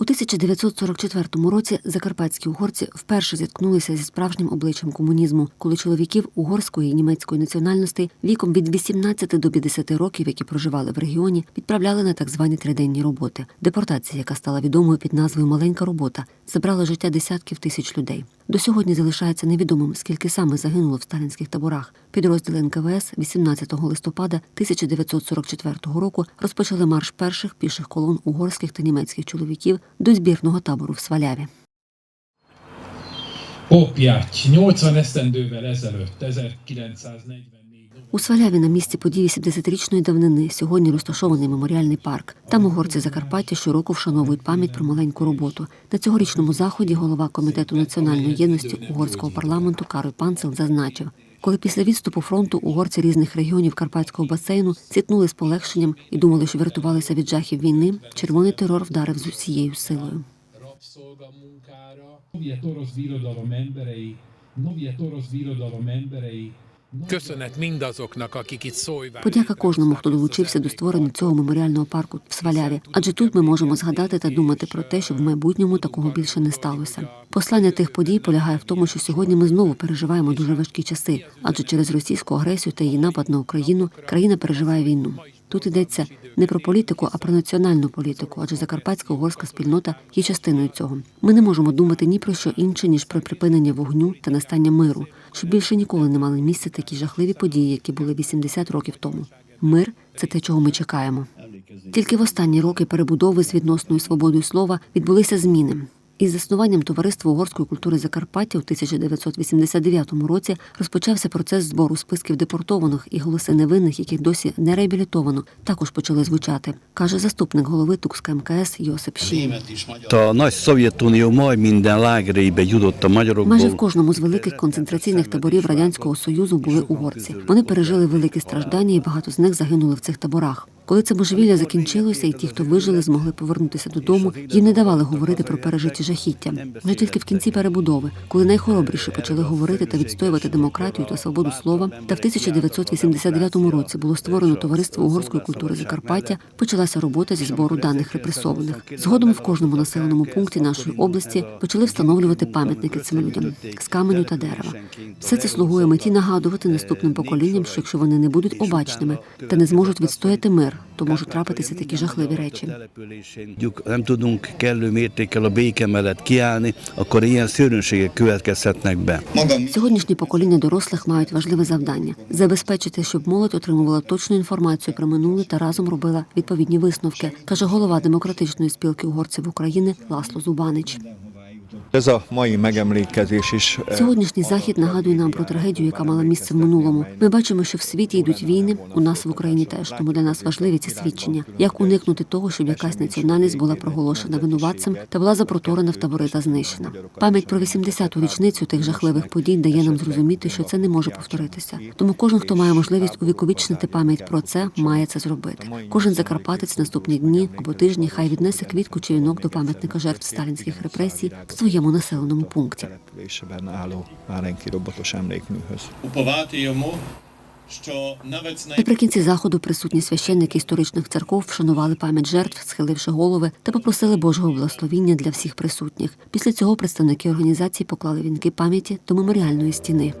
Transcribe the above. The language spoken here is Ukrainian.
У 1944 році закарпатські угорці вперше зіткнулися зі справжнім обличчям комунізму, коли чоловіків угорської і німецької національностей віком від 18 до 50 років, які проживали в регіоні, відправляли на так звані триденні роботи. Депортація, яка стала відомою під назвою Маленька робота, забрала життя десятків тисяч людей. До сьогодні залишається невідомим, скільки саме загинуло в сталінських таборах. Підрозділи НКВС 18 листопада 1944 року розпочали марш перших піших колон угорських та німецьких чоловіків до збірного табору в Сваляві. Оп'ять 80 esztendővel ezelőtt, 1944 У Сваляві на місці події 70-річної давнини сьогодні розташований меморіальний парк. Там угорці Закарпаття щороку вшановують пам'ять про маленьку роботу. На цьогорічному заході голова комітету національної єдності угорського парламенту Карой Панцел зазначив, коли після відступу фронту угорці різних регіонів Карпатського басейну зіткнули з полегшенням і думали, що врятувалися від жахів війни, червоний терор вдарив з усією силою. Köszönet mindazoknak, akik itt szólyvá. Подяка кожному, хто долучився до створення цього меморіального парку в Сваляві. Адже тут ми можемо згадати та думати про те, щоб в майбутньому такого більше не сталося. Послання тих подій полягає в тому, що сьогодні ми знову переживаємо дуже важкі часи, адже через російську агресію та її напад на Україну країна переживає війну. Тут йдеться не про політику, а про національну політику, адже закарпатська угорська спільнота є частиною цього. Ми не можемо думати ні про що інше, ніж про припинення вогню та настання миру, щоб більше ніколи не мали місця такі жахливі події, які були 80 років тому. Мир це те, чого ми чекаємо. Тільки в останні роки перебудови з відносною свободою слова відбулися зміни. Із заснуванням товариства угорської культури Закарпаття у 1989 році розпочався процес збору списків депортованих і голоси невинних, яких досі не реабілітовано, також почали звучати, каже заступник голови Тукська МКС Йосип lágerébe Майже в кожному з великих концентраційних таборів радянського союзу були угорці. Вони пережили великі страждання, і багато з них загинули в цих таборах. Коли це божевілля закінчилося, і ті, хто вижили, змогли повернутися додому, їм не давали говорити про пережиті жахіття. Вже тільки в кінці перебудови, коли найхоробріші почали говорити та відстоювати демократію та свободу слова, та в 1989 році було створено товариство угорської культури Закарпаття, почалася робота зі збору даних репресованих. Згодом в кожному населеному пункті нашої області почали встановлювати пам'ятники цим людям з каменю та дерева. Все це слугує меті нагадувати наступним поколінням, що якщо вони не будуть обачними та не зможуть відстояти мир, то можуть трапитися такі жахливі речі. Nem tudunk kellő mértékkel a béke mellett kiállni, akkor ilyen szörnyűségek következhetnek be. Сьогоднішнє покоління дорослих мають важливе завдання забезпечити, щоб молодь отримувала точну інформацію про минуле та разом робила відповідні висновки, каже голова демократичної спілки угорців України Ласло Зубанич. Сьогоднішній захід нагадує нам про трагедію, яка мала місце в минулому. Ми бачимо, що в світі йдуть війни, у нас в Україні теж. Тому для нас важливі ці свідчення. Як уникнути того, щоб якась національність була проголошена винуватцем та була запроторена в табори та знищена. Пам'ять про 80-ту річницю тих жахливих подій дає нам зрозуміти, що це не може повторитися. Тому кожен, хто має можливість увіковічнити пам'ять про це, має це зробити. Кожен закарпатець наступні дні або тижні хай віднесе квітку чи вінок до пам'ятника жертв сталінських репресій в своєму населеному пункті. уповати йому, що навіть. Наприкінці заходу присутні священники історичних церков вшанували пам'ять жертв, схиливши голови та попросили Божого благословіння для всіх присутніх. Після цього представники організації поклали вінки пам'яті до меморіальної стіни.